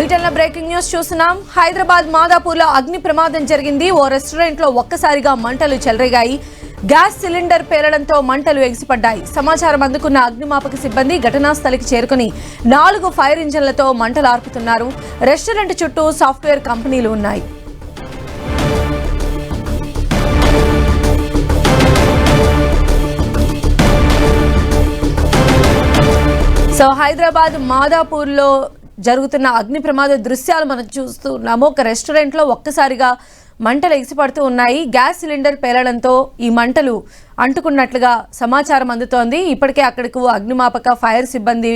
Return breaking news చూస్తున్నాం. హైదరాబాద్ మాదాపూర్లో అగ్ని ప్రమాదం జరిగింది. ఓ రెస్టారెంట్లో ఒక్కసారిగా మంటలు చెలరేగాయి. గ్యాస్ సిలిండర్ పేలడంతో మంటలు ఎగిసిపడ్డాయి. సమాచారం అందుకున్న అగ్నిమాపక సిబ్బంది ఘటనా స్థలికి చేరుకుని నాలుగు ఫైర్ ఇంజన్లతో మంటలు ఆర్పుతున్నారు. రెస్టారెంట్ చుట్టూ సాఫ్ట్వేర్ కంపెనీలు ఉన్నాయి. సో హైదరాబాద్ మాదాపూర్లో జరుగుతున్న అగ్ని ప్రమాద దృశ్యాలు మనం చూస్తున్నాము ఒక రెస్టారెంట్లో ఒక్కసారిగా మంటలు ఎగిసిపడుతూ ఉన్నాయి. గ్యాస్ సిలిండర్ పేలడంతో ఈ మంటలు అంటుకున్నట్లుగా సమాచారం అందుతోంది. ఇప్పటికే అక్కడకు అగ్నిమాపక ఫైర్ సిబ్బంది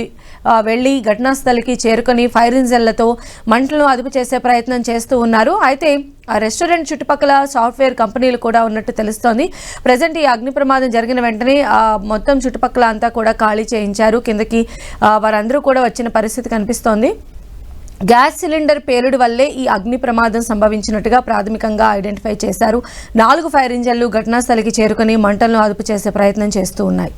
వెళ్ళి వెళ్ళి చేరుకొని ఫైర్ ఇంజన్లతో మంటలను అదుపు చేసే ప్రయత్నం చేస్తూ ఉన్నారు. అయితే ఆ రెస్టారెంట్ చుట్టుపక్కల సాఫ్ట్వేర్ కంపెనీలు కూడా ఉన్నట్టు తెలుస్తోంది. ప్రజెంట్ ఈ అగ్ని ప్రమాదం జరిగిన వెంటనే ఆ, మొత్తం చుట్టుపక్కల అంతా కూడా ఖాళీ చేయించారు. కిందకి వారందరూ కూడా వచ్చిన పరిస్థితి కనిపిస్తోంది. గ్యాస్ సిలిండర్ పేలుడు వల్లే ఈ అగ్ని ప్రమాదం సంభవించినట్టుగా ప్రాథమికంగా ఐడెంటిఫై చేశారు. నాలుగు ఫైర్ ఇంజన్లు ఘటనాస్థలికి చేరుకుని మంటలను అదుపు చేసే ప్రయత్నం చేస్తూ ఉన్నాయి.